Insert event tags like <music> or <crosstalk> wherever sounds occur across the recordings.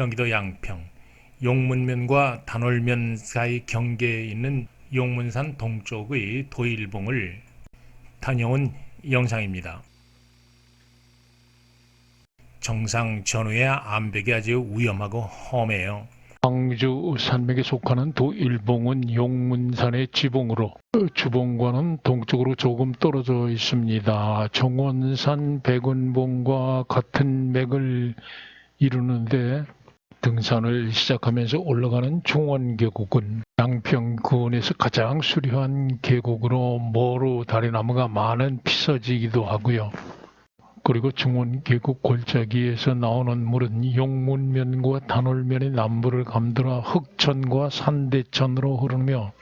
경기도 양평 용문면과 단월면 사이 경계에 있는 용문산 동쪽의 도일봉을 다녀온 영상입니다. 정상 전후의 암벽이 아주 위험하고 험해요. 광주 산맥에 속하는 도일봉은 용문산의 지봉으로 주봉과는 동쪽으로 조금 떨어져 있습니다. 정원산 백운봉과 같은 맥을 이루는데 등산을 시작하면서 올라가는 중원계곡은 양평군에서 가장 수려한 계곡으로 모로 다리나무가 많은 피서지기도 하고요. 그리고 중원계곡 골짜기에서 나오는 물은 용문면과 단월면의 남부를 감돌아 흑천과 산대천으로 흐르며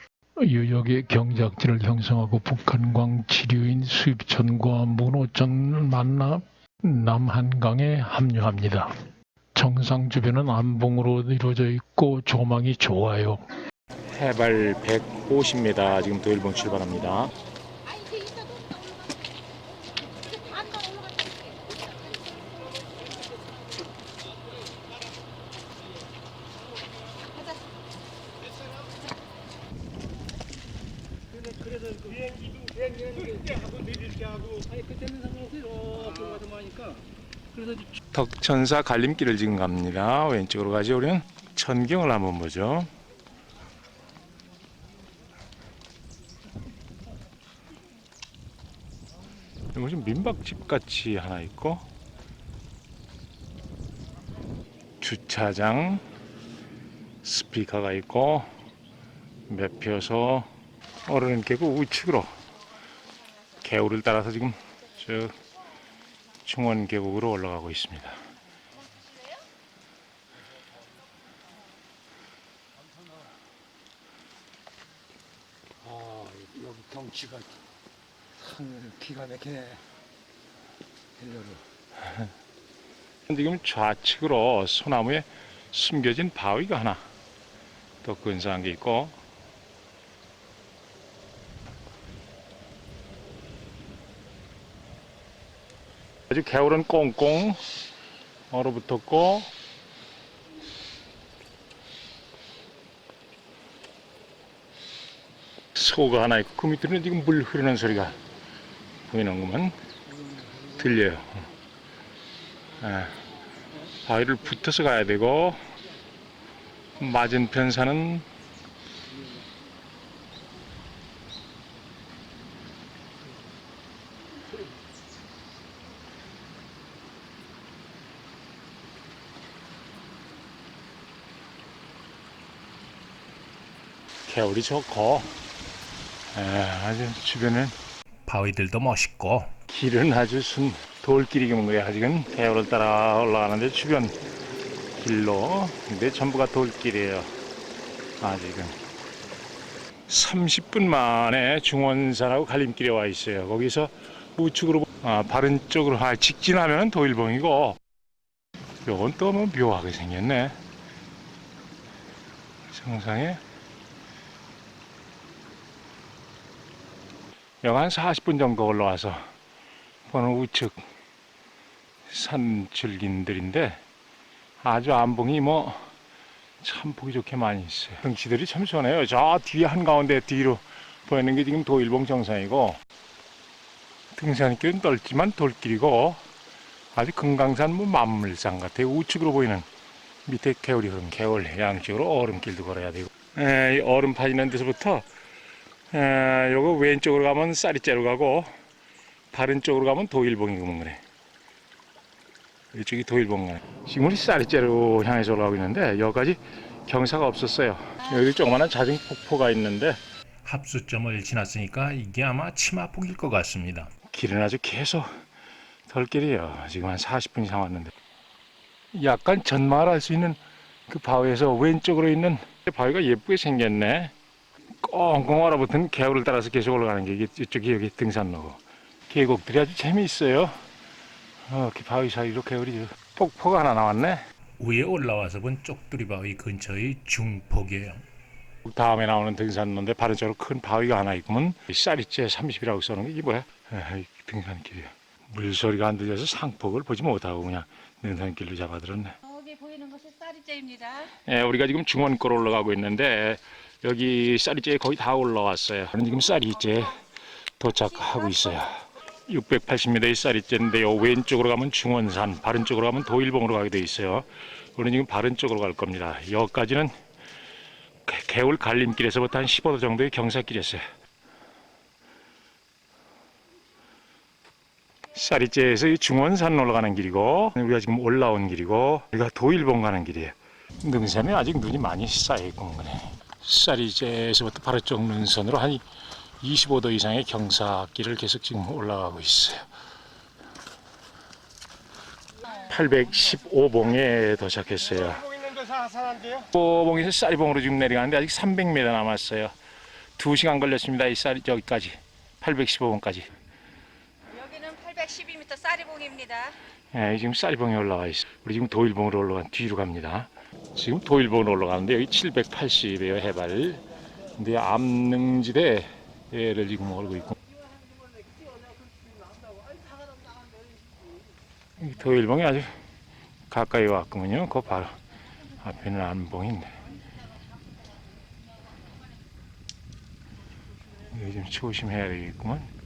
유역의 경작지를 형성하고 북한광 지류인 수입천과 문호천을 만나 남한강에 합류합니다. 정상 주변은 암봉으로 이루어져 있고 조망이 좋아요. 해발 150m 지금 도일봉 출발합니다. 덕천사 갈림길을 지금 갑니다. 왼쪽으로 가지 우리는 천경을 한번 보죠. 여기 좀 민박집 같이 하나 있고 주차장 스피커가 있고 매표소 어른 계곡 우측으로 개울을 따라서 지금 저 충원 계곡으로 올라가고 있습니다. 아, 여기 경치가 참 기가 막히네. 일로로. <laughs> 지금 좌측으로 소나무에 숨겨진 바위가 하나 더 근사한 게 있고 아주 개울은 꽁꽁 얼어붙었고 소가 하나 있고 그 밑에는 지금 물 흐르는 소리가 보이는구만 들려요. 예. 바위를 붙어서 가야 되고 맞은편 산은 개울이 좋고. 예, 아주 주변은 바위들도 멋있고. 길은 아주 순 돌길이긴 거야. 아직은 개울을 따라 올라가는데 주변 길로. 근데 전부가 돌길이에요. 아직은. 30분 만에 중원산하고 갈림길에 와 있어요. 거기서 우측으로 아, 바른 쪽으로 아, 직진하면 도일봉이고. 요건 또 뭐 묘하게 생겼네. 정상에 여기 한 40분 정도 올라와서 보는 우측 산줄긴들인데 아주 안봉이 뭐 참 보기 좋게 많이 있어요. 등치들이 참 좋네요. 저 뒤에 한가운데 뒤로 보이는 게 지금 도일봉 정상이고 등산길은 넓지만 돌길이고 아주 금강산 뭐 만물상 같아요. 우측으로 보이는 밑에 개울이 흐르는 개울 양쪽으로 얼음길도 걸어야 되고 에, 이 얼음 파지는 데서부터 에, 요거 왼쪽으로 가면 쌀이째로 가고 다른 쪽으로 가면 도일봉이구먼 그래. 이쪽이 도일봉이네. 지금 우리 쌀이째로 향해서 올라가고 있는데 여기까지 경사가 없었어요. 여기 조그마한 자전 폭포가 있는데 합수점을 지났으니까 이게 아마 치마폭일 것 같습니다. 길은 아주 계속 덜길이에요. 지금 한 40분 이상 왔는데 약간 전말할 수 있는 그 바위에서 왼쪽으로 있는 바위가 예쁘게 생겼네. 꽁꽁 얼어붙은 개울을 따라서 계속 올라가는 게 이게 이쪽이 여기 등산로고 계곡들이 아주 재미있어요. 어, 이렇게 바위 사이로 개울이 폭포가 하나 나왔네. 위에 올라와서 본 쪽두리 바위 근처의 중폭이에요. 다음에 나오는 등산로인데 바른쪽으로 큰 바위가 하나 있구먼 쌀이째 30이라고 써놓은 게 이게 뭐야? 에이, 등산길이야 물소리가 안 들려서 상폭을 보지 못하고 그냥 등산길로 잡아들었네 저기 보이는 것이 쌀이째입니다. 예, 우리가 지금 중원골 올라가고 있는데 여기 쌀이째 거의 다 올라왔어요. 지금 쌀이째 도착하고 있어요. 680m의 쌀이 째인데요. 왼쪽으로 가면 중원산, 바른 쪽으로 가면 도일봉으로 가게 돼 있어요. 우리는 지금 바른 쪽으로 갈 겁니다. 여기까지는 개- 개울 갈림길에서부터 한 15도 정도의 경사길이었어요. 쌀이째에서 이 중원산 올라가는 길이고 우리가 지금 올라온 길이고 여기가 도일봉 가는 길이에요. 능선에 아직 눈이 많이 쌓여있고 그래. 쌀이제에서부터 바로 쪽 능선으로 한 25도 이상의 경사길을 계속 지금 올라가고 있어요. 815봉에 도착했어요. 보봉에서 쌀이봉으로 지금 내려가는데 아직 300m 남았어요. 2시간 걸렸습니다. 이 쌀이 저기까지 815봉까지. 여기는 812m 쌀이봉입니다. 예, 지금 쌀이봉에 올라와 있어. 우리 지금 도일봉으로 올라간 뒤로 갑니다. 지금 도일봉으로 올라가는데 여기 780이에요 해발. 근데 암능지대를 지금 오르고 있고. 이 도일봉이 아주 가까이 왔군요. 그 바로 앞에는. 여기 좀 조심해야 되겠구만.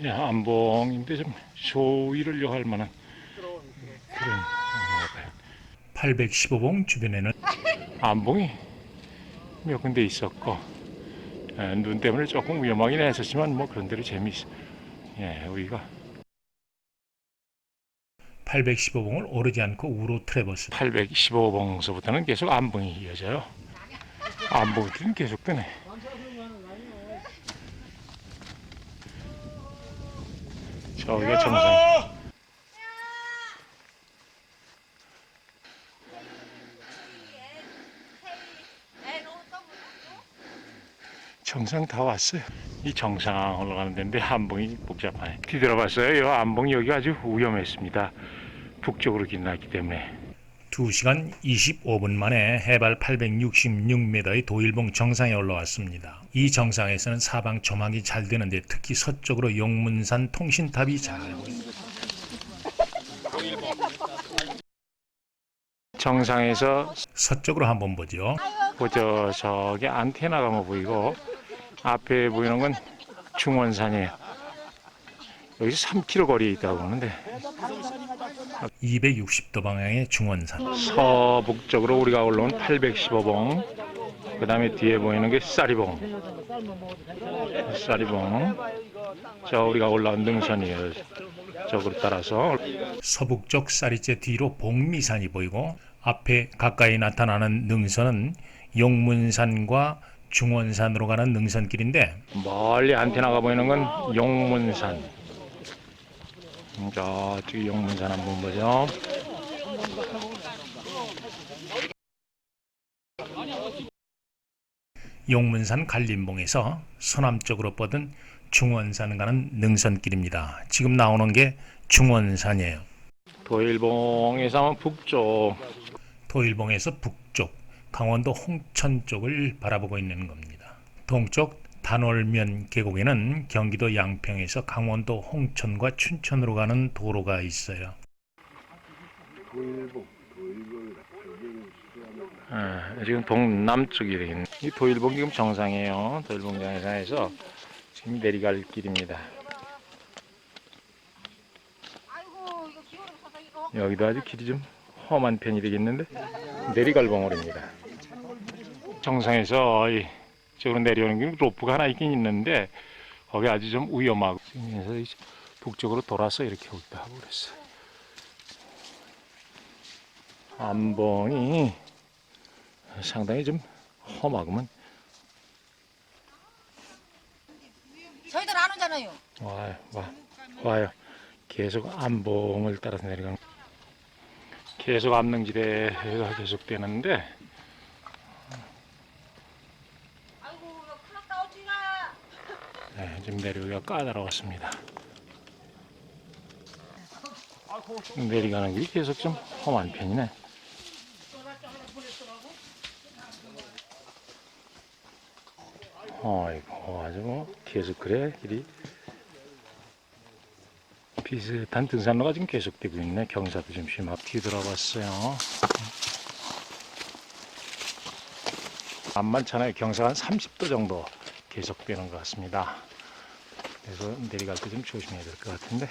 예, 암봉인데 좀 조의를 요할 만한 815봉 주변에는 암봉이 몇 군데 있었고 예, 눈 때문에 조금 위험하긴 했었지만 뭐 그런 대로 재미있어. 예, 우리가 815봉을 오르지 않고 우로 트래버스 815봉서부터는 계속 암봉이 이어져요. 암봉들은 계속 뜨네. 저기가 정상. 정상 다 왔어요. 이 정상 올라가는 데인데 암봉이 복잡하네. 뒤돌아봤어요. 이 암봉이 여기 아주 위험했습니다. 북쪽으로 기나기 때문에. 2시간 25분 만에 해발 866m의 도일봉 정상에 올라왔습니다. 이 정상에서는 사방 조망이 잘 되는데 특히 서쪽으로 용문산 통신탑이 잘 정상에서 서쪽으로 한번 보죠. 보죠. 저기 안테나가 뭐 보이고 앞에 보이는 건 중원산이에요. 여기서 3km 거리에 있다고 하는데. 260도 방향의 중원산. 서북쪽으로 우리가 올라온 815봉 그 다음에 뒤에 보이는 게 쌀이봉. 쌀이봉. 저 우리가 올라온 능선이에요. 저으로 따라서. 서북쪽 쌀이째 뒤로 복미산이 보이고 앞에 가까이 나타나는 능선은 용문산과 중원산으로 가는 능선길인데 멀리 안테나가 보이는 건 용문산 음, 저쪽이 용문산 한번 보죠 용문산 갈림봉에서 서남쪽으로 뻗은 중원산 가는 능선길입니다. 지금 나오는 게 중원산이에요. 도일봉에서 하면 북쪽 도일봉에서 북쪽, 강원도 홍천 쪽을 바라보고 있는 겁니다. 동쪽 단월면 계곡에는 경기도 양평에서 강원도 홍천과 춘천으로 가는 도로가 있어요. 예, 지금 동남쪽이 되겠네. 이 도일봉 지금 정상이에요. 도일봉 정상에서 지금 내려갈 길입니다. 여기도 아주 길이 좀 험한 편이 되겠는데 내리갈 봉우리입니다. 정상에서 이 쪽으로 내려오는 길 로프가 하나 있긴 있는데 거기 아주 좀 위험하고 그래서 이 북쪽으로 돌아서 이렇게 오기도 하고 그랬어요. 암봉이 상당히 좀 험하구만. 저희들 안 오잖아요. 와요, 와, 와요. 계속 암봉을 따라서 내려가는. 계속 암릉지대가 계속되는데 아이고 이거 큰일 났다 어찌가. 네, 지금 내려오기가 까다로웠습니다. 내려가는 길이 계속 좀 험한 편이네. 어이구, 아주 뭐, 계속 그래, 길이. 비슷한 등산로가 지금 계속되고 있네. 경사도 좀 심하게 뒤돌아봤어요. 만만찮아요. 경사가 한 30도 정도 계속되는 것 같습니다. 그래서 내려갈 때 좀 조심해야 될 것 같은데.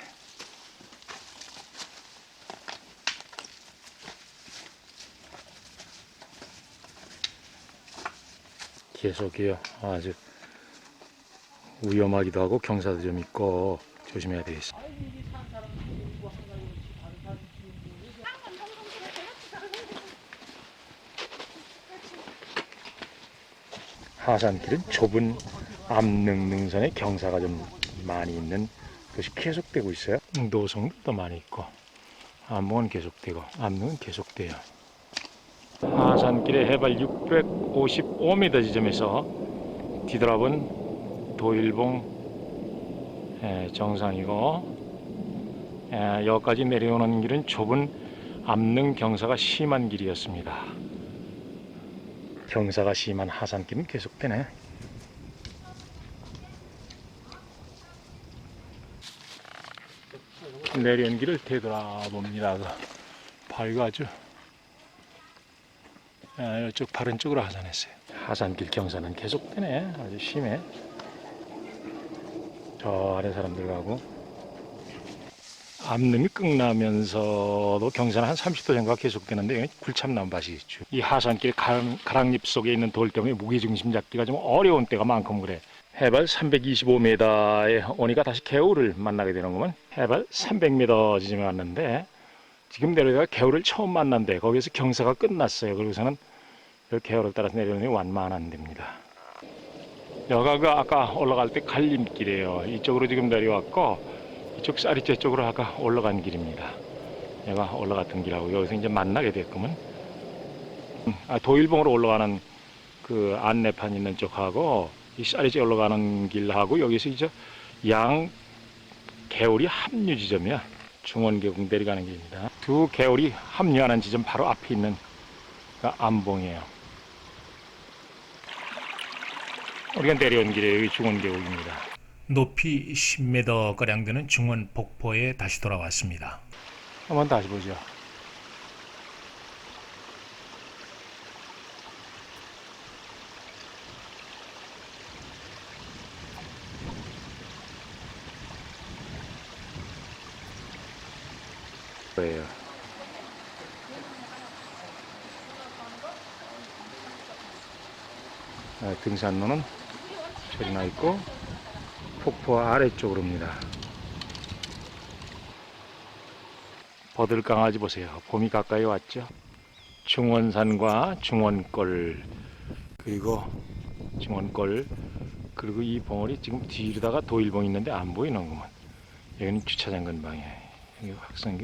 계속이요. 아주 위험하기도 하고 경사도 좀 있고 조심해야 되겠어. 하산길은 좁은 암릉 능선에 경사가 좀 많이 있는 것이 계속되고 있어요. 노성도 많이 있고 암봉은 계속되고 암릉은 계속돼요. 하산길의 해발 655m 지점에서 뒤돌아본 도일봉 예, 정상이고 예, 여기까지 내려오는 길은 좁은 암릉 경사가 심한 길이었습니다. 경사가 심한 하산길은 계속되네. 길을 되돌아봅니다. 그 밝아죠. 아, 이쪽 바른 쪽으로 하산했어요. 하산길 경사는 계속되네. 아주 심해. 저 아래 사람들 가고 암름이 끝나면서도 경사는 한 30도 정도가 계속되는데 여기 굴참나무 밭이 있죠. 이 하산길 가랑, 가랑잎 속에 있는 돌 때문에 무게중심 잡기가 좀 어려운 때가 많고 그래. 해발 325m에 오니까 다시 개울을 만나게 되는구만. 해발 300m 지점에 왔는데 지금 내려다가 개울을 처음 만난데 거기서 경사가 끝났어요. 그러고서는 그 개울을 따라서 내려오니 완만한 데입니다. 여가 그 아까 올라갈 때 갈림길이에요. 이쪽으로 지금 내려왔고 이쪽 쌀이째 쪽으로 아까 올라간 길입니다. 얘가 올라갔던 길하고 여기서 이제 만나게 됐구먼. 음, 아, 도일봉으로 올라가는 그 안내판 있는 쪽하고 이 쌀이째 올라가는 길하고 여기서 이제 양 개울이 합류 지점이야. 중원계곡 내려가는 길입니다. 두 개울이 합류하는 지점 바로 앞에 있는 그 암봉이에요. 우리가 내려온 길에 여기 중원계곡입니다. 높이 10m 가량 되는 중원 폭포에 다시 돌아왔습니다. 한번 다시 보죠. 등산로는 저리 나 있고 폭포 아래쪽으로입니다. 버들강아지 보세요. 봄이 가까이 왔죠. 중원산과 중원골 그리고 중원골 그리고 이 봉우리 지금 뒤로다가 도일봉이 있는데 안 보이는구만. 여기는 주차장 근방이에요. 여기 확성기